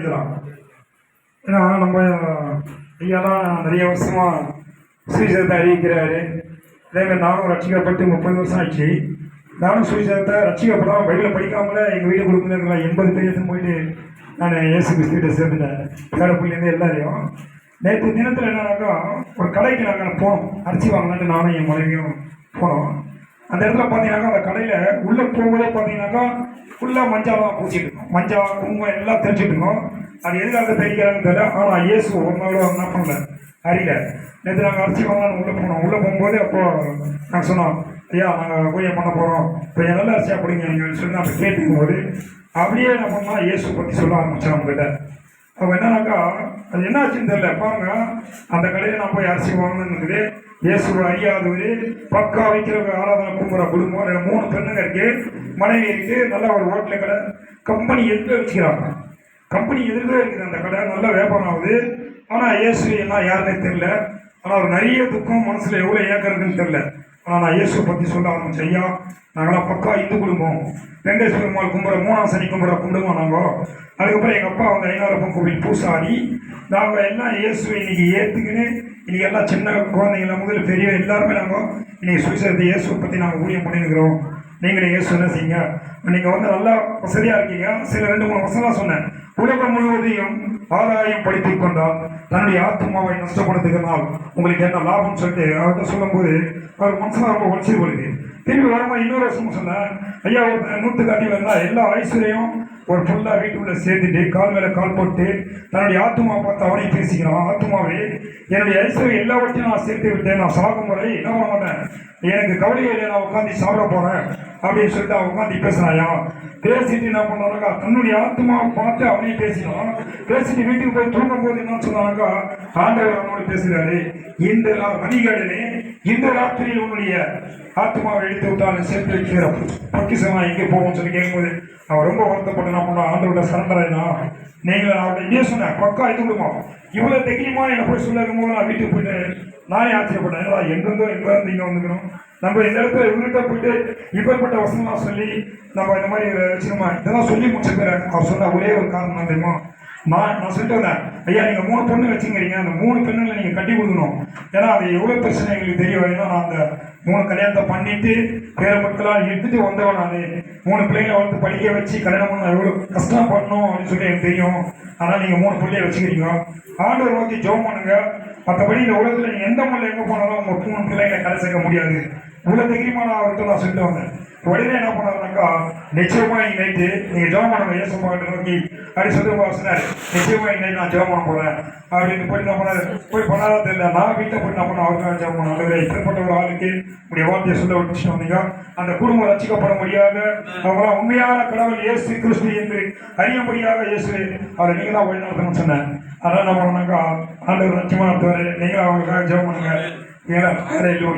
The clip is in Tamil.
இதெல்லாம் ஏன்னா நம்ம ஐயாலாம் நிறைய வருஷமாக சுவிசேஷத்தை அறிவிக்கிறாரு. அதேமாதிரி நானும் ரட்சிக்கப்பட்டு முப்பது வருஷம் ஆச்சு. நானும் சுவிசேஷத்தை ரட்சிக்கப்படாம பைபிளை படிக்காமல எங்கள் வீடு கொடுக்குறதுல எண்பது பேர் போயிட்டு நான் இயேசு கிறிஸ்துகிட்ட சேர்ந்துட்டேன். பேரப்பிள்ளைலேருந்து எல்லாரையும். நேற்று தினத்தில் என்னன்னாக்கா ஒரு கடைக்கு நாங்கள் போனோம். அரிசி வாங்கலான்ட்டு நானும் என் மனைவியும் போனோம். அந்த இடத்துல பார்த்தீங்கன்னாக்கா அந்த கடையில் உள்ளே போகும்போதே பார்த்தீங்கன்னாக்கா ஃபுல்லாக மஞ்சள் தான் பூச்சிட்டு இருக்கோம் மஞ்சள் குங்குமம் எல்லாம் தெரிஞ்சுட்டு இருக்கோம் அது எதுக்காக தெரிவிக்கிறாங்கன்னு தெரியல. ஆனால் இயேசு ஒன்னோட என்ன பண்ணல? அறியல நேற்று நாங்கள் அரிசி வாங்கலாம்னு உள்ளே போனோம். உள்ளே போகும்போது அப்போ நாங்கள் சொன்னோம் ஐயா நாங்கள் ஊழியம் பண்ண போகிறோம் கொஞ்சம் நல்ல அரிசியாக பிடிங்க சொல்லி நாங்கள் கேட்டுக்கும் போது அப்படியே என்ன பண்ணால் இயேசு பற்றி சொல்ல ஆரம்பித்தோம் அவங்ககிட்ட. அவங்க என்னன்னாக்கா அது என்ன ஆச்சுன்னு தெரியல. பாருங்க அந்த கடையில் நான் போய் அரிசி வாங்கணுன்னு இயேசுவோட அறியாதவர் பக்கா வைக்கிற ஆராதனை கும்புற குடும்பம் மூணு பெண்ணுங்க இருக்கு. மனைவி இருக்கு நல்லா ஒரு ஹோட்டல் கடை. கம்பெனி எதிர்க்க வச்சுக்கிறாங்க? கம்பெனி எதிர்க்கவே இருக்குது அந்த கடை? நல்லா வியாபாரம் ஆகுது. ஆனால் இயேசு என்ன யாருன்னே தெரியல. ஆனால் அவர் நிறைய துக்கம் மனசில் எவ்வளோ ஏக்கறதுன்னு தெரில தெரியல. ஆனால் நான் இயேசுவை பற்றி சொல்ல ஆரம்பிச்சு ஐயா நாங்களாம் பக்கா இந்து குடும்பம். வெங்கடேஸ்வர பெருமாள் கும்பிட மூணாம் சனி கும்பிட கும்பிடுவோம் நாங்கள் அதுக்கப்புறம் எங்கள் அப்பா வந்து ஐநாரப்பன் கோவில் பூசாரி. நாங்கள் எல்லாம் இயேசுவை இன்னைக்கு ஏற்றுக்கின்னு இன்னைக்கு எல்லாம் சின்ன குழந்தைங்கள முதல் பெரிய எல்லாருமே நாங்கள் இன்னைக்கு சுவிசேஷத்தை இயேசுவை பற்றி நாங்கள் ஊழியம் பண்ணியிருக்கிறோம் நீங்களே இயேசு என்ன செய்யுங்க நீங்கள் வந்து நல்லா வசதியாக இருக்கீங்க. சில ரெண்டு மூணு வசனம் சொன்னேன். உலகம் முழுவதையும் ஆதாயம் படித்து கொண்டால் தன்னுடைய ஆத்மாவை நஷ்டப்படுத்துகிறனால் உங்களுக்கு என்ன லாபம் சொல்லிட்டு அவர்கிட்ட சொல்லும்போது அவர் மனசெல்லாம் ரொம்ப உடச்சி போடுது திரும்பி வரும்போது இன்னொரு வருஷம் சொன்னேன். ஐயா ஒரு நூற்று காட்டி எல்லா ஐஸ்வர்யம் ஒரு ஃபுல்லாக வீட்டுக்குள்ளே சேர்த்துட்டு கால் மேலே கால் போட்டு தன்னுடைய ஆத்மா பார்த்து அவனை பேசிக்கிறான். ஆத்மாவே என்னுடைய ஐஸ்வர்யம் எல்லாவற்றையும் நான் சேர்த்து விட்டேன். நான் சாகும் வரை என்ன பண்ண மாட்டேன்? எனக்கு கவலை நான் உட்காந்து சாப்பிட போகிறேன் அப்படின்னு சொல்லிட்டு அவன் உட்காந்து பேசுனாயா பேசிட்டு என்ன பண்ணானாக்கா தன்னுடைய ஆத்மாவை பார்த்து அவனே பேசினான் பேசிட்டு வீட்டுக்கு போய் தூங்கும் போது என்ன சொன்னானாக்கா ஆண்டவர் அவனோடு பேசுகிறாரு இந்த வணிகடனே இந்த ராத்திரியில் உன்னுடைய ஆத்மாவை எடுத்து விட்டாலும் சேர்த்து வைக்கிற பக்கிசமா எங்கே போகும் சொல்லி கேட்கும்போது அவன் ரொம்ப வருத்தப்பட்டு நான் பண்ண ஆண்டோட சரண்டரைனா நீங்கள் அவர்கிட்ட இங்கே சொன்னேன் பக்கா இது விடுமா இவ்வளோ தைரியமா என்னை போய் சொல்ல போது நான் வீட்டுக்கு போயிட்டேன். நானே ஆச்சரியப்பட்டேன் ஏன்னா எங்கிருந்தோ எங்கே இருந்து இங்கே வந்துக்கணும். நம்ம இந்த இடத்துல இவர்கிட்ட போயிட்டு இப்பேற்பட்ட வசனம்லாம் சொல்லி நம்ம இந்த மாதிரி வச்சுக்கோமா இதெல்லாம் சொல்லி முடிச்ச பேர் அவர் சொன்ன ஒரே ஒரு காரணம் தெரியுமா? நான் நான் சொல்லிட்டு வந்தேன். ஐயா நீங்கள் மூணு பொண்ணு வச்சுங்கிறீங்க. அந்த மூணு பெண்ணுங்களை நீங்கள் கட்டி கொடுக்கணும். ஏன்னா அது எவ்வளோ பிரச்சனை எங்களுக்கு தெரிய ஏன்னா நான் அந்த மூணு கல்யாணத்தை பண்ணிட்டு பேர மக்களாக எடுத்துட்டு வந்தவன் நான். மூணு பிள்ளைங்களை வந்து படிக்க வச்சு கல்யாணம் பண்ண எவ்வளோ கஷ்டம் பண்ணணும் அப்படின்னு சொல்லி எனக்கு தெரியும். அதனால் நீங்கள் மூணு பிள்ளைய வச்சுக்கிறீங்க. ஆண்டவர் நோக்கி ஜோம் பண்ணுங்க. மற்றபடி இந்த உலகத்தில் நீங்கள் எந்த முறையில் எங்கே போனாலும் உங்கள் மூணு பிள்ளைங்களை கரை சேர்க்க முடியாது. இவ்வளோ தைரியமா அவர்கிட்ட நான் சொல்லிட்டு வந்தேன். உடனே என்ன பண்ணாருனாக்கா நிச்சயமா இன்னைக்கு நைட்டு நீங்க ஜெபம் பண்ணுங்க இயேசுமா நோக்கி. அப்படி சொல்லி சொன்னார். நிச்சயமா இன்னைக்கு நான் ஜெபம் பண்ண போறேன். அப்படின்னு போய் என்ன பண்ணாரு? போய் பண்ணாதா தெரியல. நான் வீட்டில் போய் என்ன பண்ண அவருக்காக ஜெபம் பண்ண ஆண்டவரே இப்படிப்பட்ட ஒரு ஆளுக்கு உடைய வார்த்தையை சொல்ல விட்டு வந்தீங்க. அந்த குடும்பம் ரசிக்கப்பட முடியாத அவங்களாம் உண்மையான கடவுள் இயேசு கிறிஸ்து என்று அறியும்படியாக இயேசு. அவரை நீங்க தான் வழிநடத்தணும்னு சொன்னேன். அதனால என்ன பண்ணாக்கா ஆண்டவர் நிச்சயமா நடத்துவாரு. நீங்களும் அவங்களுக்காக ஜெபம் பண்ணுங்க. ഇങ്ങനെ ആരെയും